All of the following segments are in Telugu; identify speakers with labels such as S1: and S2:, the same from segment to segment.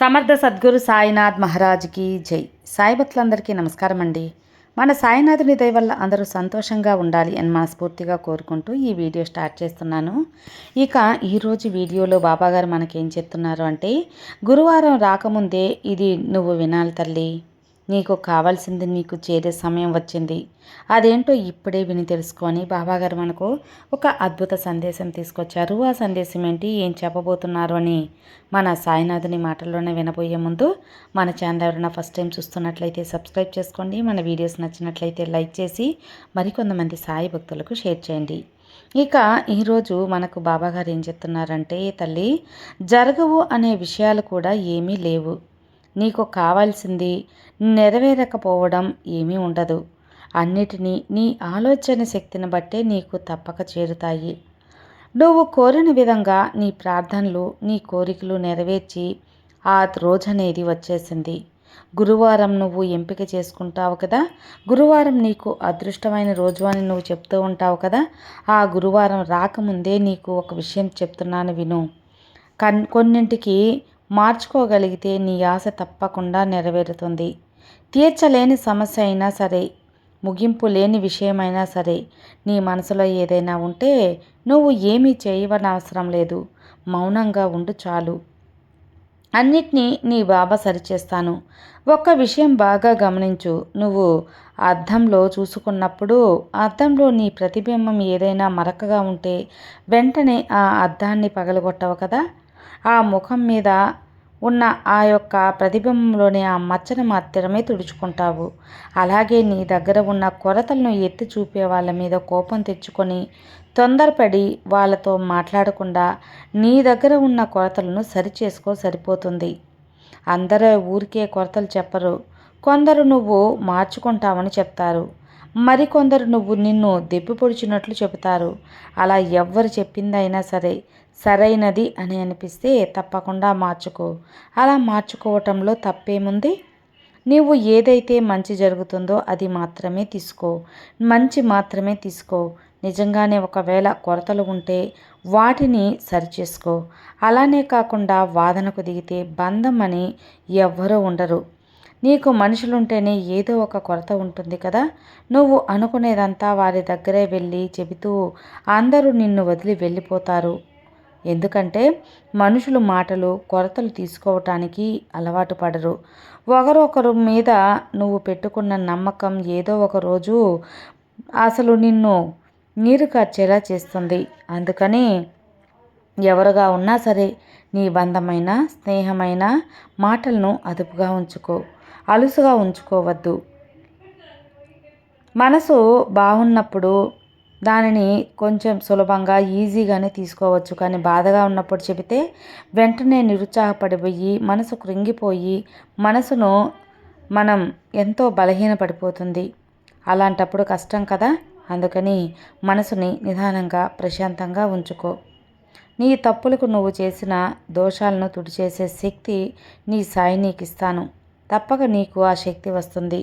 S1: సమర్థ సద్గురు సాయినాథ్ మహారాజ్కి జై. సాయిభక్తులందరికీ నమస్కారం అండి మన సాయినాథుని దయ వల్ల అందరూ సంతోషంగా ఉండాలి అని మనస్ఫూర్తిగా కోరుకుంటూ ఈ వీడియో స్టార్ట్ చేస్తున్నాను. ఇక ఈరోజు వీడియోలో బాబాగారు మనకేం చెప్తున్నారు అంటే గురువారం రాకముందే ఇది నువ్వు వినాలి తల్లి. నీకు కావాల్సింది నీకు చేరే సమయం వచ్చింది. అదేంటో ఇప్పుడే విని తెలుసుకొని బాబాగారు మనకు ఒక అద్భుత సందేశం తీసుకొచ్చారు. ఆ సందేశం ఏంటి? ఏం చెప్పబోతున్నారు అని మన సాయినాథుని మాటల్లోనే వినబోయే ముందు మన ఛానల్ ఎవరైనా ఫస్ట్ టైం చూస్తున్నట్లయితే సబ్స్క్రైబ్ చేసుకోండి. మన వీడియోస్ నచ్చినట్లయితే లైక్ చేసి మరికొంతమంది సాయి భక్తులకు షేర్ చేయండి. ఇక ఈరోజు మనకు బాబాగారు ఏం చెప్తున్నారంటే తల్లి జరగవు అనే విషయాలు కూడా ఏమీ లేవు. నీకు కావాల్సింది నెరవేరకపోవడం ఏమీ ఉండదు. అన్నిటినీ నీ ఆలోచన శక్తిని బట్టే నీకు తప్పక చేరుతాయి. నువ్వు కోరిన విధంగా నీ ప్రార్థనలు నీ కోరికలు నెరవేర్చి ఆ రోజనేది వచ్చేసింది. గురువారం నువ్వు ఎంపిక చేసుకుంటావు కదా? గురువారం నీకు అదృష్టమైన రోజు అని నువ్వు చెప్తూ ఉంటావు కదా? ఆ గురువారం రాకముందే నీకు ఒక విషయం చెప్తున్నాను విను. కన్ కొన్నింటికి మార్చుకోగలిగితే నీ ఆశ తప్పకుండా నెరవేరుతుంది. తీర్చలేని సమస్య అయినా సరే ముగింపు లేని విషయమైనా సరే నీ మనసులో ఏదైనా ఉంటే నువ్వు ఏమీ చేయవనవసరం లేదు. మౌనంగా ఉండు చాలు. అన్నిటినీ నీ బాబా సరిచేస్తాను. ఒక్క విషయం బాగా గమనించు. నువ్వు అద్దంలో చూసుకున్నప్పుడు అద్దంలో నీ ప్రతిబింబం ఏదైనా మరకగా ఉంటే వెంటనే ఆ అద్దాన్ని పగలగొట్టవు కదా? ఆ ముఖం మీద ఉన్న ఆ యొక్క ప్రతిబింబంలోని ఆ మచ్చను మాత్రమే తుడుచుకుంటావు. అలాగే నీ దగ్గర ఉన్న కొరతలను ఎత్తి చూపే వాళ్ళ మీద కోపం తెచ్చుకొని తొందరపడి వాళ్ళతో మాట్లాడకుండా నీ దగ్గర ఉన్న కొరతలను సరిచేసుకో సరిపోతుంది. అందరూ ఊరికే కొరతలు చెప్పరు. కొందరు నువ్వు మార్చుకుంటావని చెప్తారు. మరికొందరు నువ్వు నిన్ను దెబ్బ పొడిచినట్లు చెబుతారు. అలా ఎవ్వరు చెప్పిందైనా సరే సరైనది అని అనిపిస్తే తప్పకుండా మార్చుకో. అలా మార్చుకోవటంలో తప్పేముంది? నీవు ఏదైతే మంచి జరుగుతుందో అది మాత్రమే తీసుకో. మంచి మాత్రమే తీసుకో. నిజంగానే ఒకవేళ కొరతలు ఉంటే వాటిని సరిచేసుకో. అలానే కాకుండా వాదనకు దిగితే బంధం అని ఎవ్వరూ ఉండరు. నీకు మనుషులుంటేనే ఏదో ఒక కొరత ఉంటుంది కదా. నువ్వు అనుకునేదంతా వారి దగ్గరే వెళ్ళి చెబుతూ అందరూ నిన్ను వదిలి వెళ్ళిపోతారు. ఎందుకంటే మనుషులు మాటలు కొరతలు తీసుకోవటానికి అలవాటు పడరు. ఒకరొకరు మీద నువ్వు పెట్టుకున్న నమ్మకం ఏదో ఒక రోజు అసలు నిన్ను నీరు కచ్చేలా చేస్తుంది. అందుకని ఎవరుగా ఉన్నా సరే నీ బంధమైన స్నేహమైన మాటలను అదుపుగా ఉంచుకో. అలుసుగా ఉంచుకోవద్దు. మనసు బాగున్నప్పుడు దానిని కొంచెం సులభంగా ఈజీగానే తీసుకోవచ్చు. కానీ బాధగా ఉన్నప్పుడు చెబితే వెంటనే నిరుత్సాహపడిపోయి మనసు కృంగిపోయి మనసును మనం ఎంతో బలహీనపడిపోతుంది. అలాంటప్పుడు కష్టం కదా? అందుకని మనసుని నిదానంగా ప్రశాంతంగా ఉంచుకో. నీ తప్పులకు నువ్వు చేసిన దోషాలను తుడిచేసే శక్తి నీ సాయి నీకు ఇస్తాను తప్పక నీకు ఆ శక్తి వస్తుంది.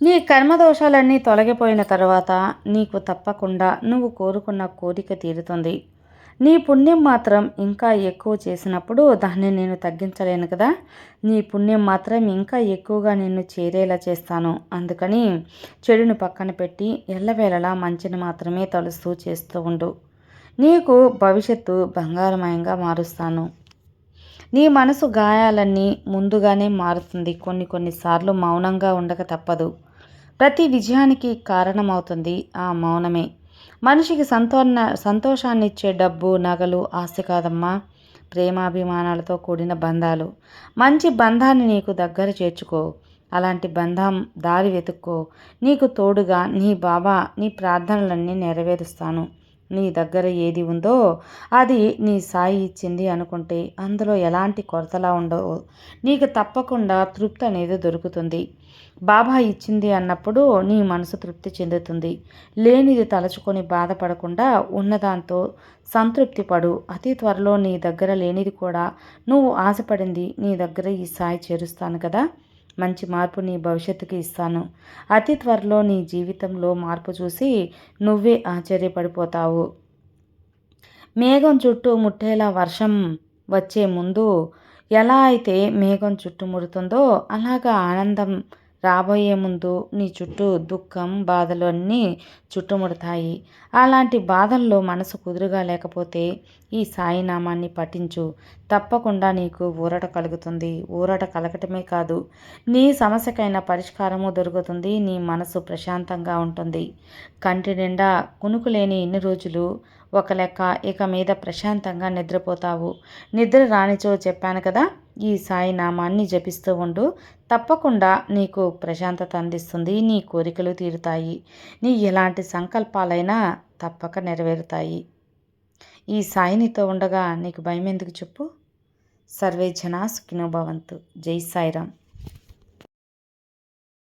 S1: నీ కర్మదోషాలన్నీ తొలగిపోయిన తర్వాత నీకు తప్పకుండా నువ్వు కోరుకున్న కోరిక తీరుతుంది. నీ పుణ్యం మాత్రం ఇంకా ఎక్కువ చేసినప్పుడు దాన్ని నేను తగ్గించలేను కదా. నీ పుణ్యం మాత్రం ఇంకా ఎక్కువగా నిన్ను చేరేలా చేస్తాను. అందుకని చెడును పక్కన పెట్టి ఎల్లవేళలా మంచిని మాత్రమే తలుస్తూ చేస్తూ ఉండు. నీకు భవిష్యత్తు బంగారమయంగా మారుస్తాను. నీ మనసు గాయాలన్నీ ముందుగానే మారుతుంది. కొన్ని కొన్నిసార్లు మౌనంగా ఉండక తప్పదు. ప్రతి విజయానికి కారణమవుతుంది ఆ మౌనమే. మనిషికి సంతోష సంతోషాన్నిచ్చే డబ్బు నగలు ఆస్తి కాదమ్మా. ప్రేమాభిమానాలతో కూడిన బంధాలు. మంచి బంధాన్ని నీకు దగ్గర చేర్చుకో. అలాంటి బంధం దారి వెతుక్కో. నీకు తోడుగా నీ బాబా నీ ప్రార్థనలన్నీ నెరవేరుస్తాను. నీ దగ్గర ఏది ఉందో అది నీ సాయి ఇచ్చింది అనుకుంటే అందులో ఎలాంటి కొరతలా ఉండవు. నీకు తప్పకుండా తృప్తి అనేది దొరుకుతుంది. బాబా ఇచ్చింది అన్నప్పుడు నీ మనసు తృప్తి చెందుతుంది. లేనిది తలుచుకొని బాధపడకుండా ఉన్నదాంతో సంతృప్తి పడు. అతి త్వరలో నీ దగ్గర లేనిది కూడా నువ్వు ఆశపడింది నీ దగ్గర ఈ సాయి చేరుస్తాను కదా? మంచి మార్పు నీ భవిష్యత్తుకి ఇస్తాను. అతి త్వరలో నీ జీవితంలో మార్పు చూసి నువ్వే ఆశ్చర్యపడిపోతావు. మేఘం చుట్టూ ముట్టేలా వర్షం వచ్చే ముందు ఎలా అయితే మేఘం చుట్టుముడుతుందో అలాగా ఆనందం రాబోయే ముందు నీ చుట్టూ దుఃఖం బాధలు అన్నీ చుట్టుముడతాయి. అలాంటి బాధల్లో మనసు కుదురుగా లేకపోతే ఈ సాయినామాన్ని పఠించు. తప్పకుండా నీకు ఊరట కలుగుతుంది. ఊరట కలగటమే కాదు నీ సమస్యకైన పరిష్కారము దొరుకుతుంది. నీ మనసు ప్రశాంతంగా ఉంటుంది. కంటి నిండా కునుకులేని ఇన్ని రోజులు ఒక లెక్క ఇక మీద ప్రశాంతంగా నిద్రపోతావు. నిద్ర రానిచో చెప్పాను కదా ఈ సాయి నామాన్ని జపిస్తూ ఉండు. తప్పకుండా నీకు ప్రశాంతత అందిస్తుంది నీ కోరికలు తీరుతాయి. నీ ఎలాంటి సంకల్పాలైనా తప్పక నెరవేరుతాయి. ఈ సాయినితో ఉండగా నీకు భయం ఎందుకు చెప్పు? సర్వే జనా సుఖినోభవంతు జై సాయిరామ్.